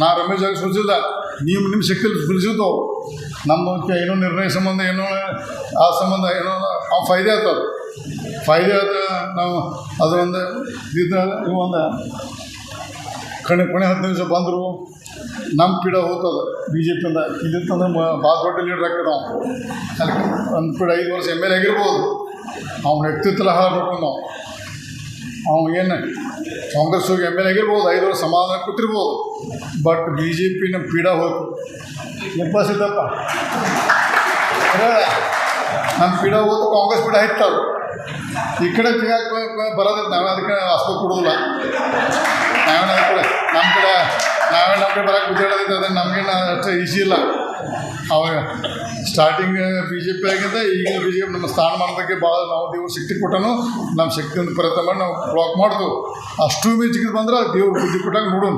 ನಾ ರಮೇಶ್ ಜಾಗ ಸೂಚಿಸಿಲ್ಲ ನೀವು ನಿಮ್ಮ ಶಕ್ತಿಯಲ್ಲಿ ಸೂಚಿಸಿದ್ದು ನಮ್ಮ ಏನೋ ನಿರ್ಣಯ ಸಂಬಂಧ, ಏನೋ ಆ ಸಂಬಂಧ, ಏನೋ ಆ ಫಾಯ್ದೆ ಆಯ್ತದ ಫಾಯ್ದೆ ಆದ ನಾವು ಅದರೊಂದು ಇದು ಒಂದು. ಕಣೆ, ಕೊನೆ ಹತ್ತು ನಿಮಿಷ ಬಂದರು ನಮ್ಮ ಪೀಡ ಹೋಗ್ತದೆ ಬಿ ಜೆ ಪಿಯಿಂದ ಇಲ್ಲಿಂತಂದ್ರೆ ಭಾಳ ದೊಡ್ಡ ಲೀಡರ್ ಆಗ್ತದೆ ನಾವು ಅಲ್ಲಿ ಒಂದು ಪೀಡ ಐದು ವರ್ಷ ಎಂ ಎಲ್ ಎ ಆಗಿರ್ಬೋದು. ಅವ್ನ ವ್ಯಕ್ತಿತ್ವ ಹಾಳು ನೋಡ್ಕೊಂಡು ನಾವು ಅವ್ನು ಏನು ಕಾಂಗ್ರೆಸ್ ಹೋಗಿ ಎಂ ಎಲ್ ಆಗಿರ್ಬೋದು, ಐದು ವರ್ಷ ಸಮಾಧಾನ ಕೂತಿರ್ಬೋದು ಬಟ್ ಬಿ ಜೆ ಪಿನ ಪೀಡ ಹೋಯ್ತು. ಎಪ್ಪ ಸಿದ್ದಪ್ಪ ನಮ್ಮ ಪೀಡ ಹೋಯ್ತು, ಕಾಂಗ್ರೆಸ್ ಪೀಡ ಹಿತ್ತದು ಈ ಕಡೆ ಬರೋದಿಲ್ಲ, ನಾವೇ ಅದಕ್ಕೆ ಆಸ್ಪತ್ರೆ ಕೊಡೋದಿಲ್ಲ. ನಾವೇ ನಮ್ಮ ಕಡೆ ನಮ್ಮ ಕಡೆ, ನಾವೇ ನಮ್ಮ ಕಡೆ ಬರೋಕ್ಕೆ ಬಿದ್ದಾಡೋದಿತ್ತು ಅದೇ ನಮಗೇನು ಅಷ್ಟು ಈಸಿ ಇಲ್ಲ. ಅವಾಗ ಸ್ಟಾರ್ಟಿಂಗ್ ಬಿ ಜೆ ಪಿ ಆಗಿದ್ದ ಈಗ ಬಿ ಜೆ ಪಿ ನಮ್ಮ ಸ್ಥಾನಮಾನದಕ್ಕೆ ಭಾಳ ನಾವು ದೇವ್ರು ಶಕ್ತಿ ಕೊಟ್ಟನು. ನಮ್ಮ ಶಕ್ತಿಯಿಂದ ಪ್ರಯತ್ನ ಮಾಡಿ ನಾವು ಬ್ಲಾಕ್ ಮಾಡಿದ್ವು ಅಷ್ಟು ಮಿಂಚಿಗೆ ಬಂದ್ರೆ ದೇವ್ರು ಬುದ್ಧಿ ಕೊಟ್ಟಾಗ ನೋಡೋಣ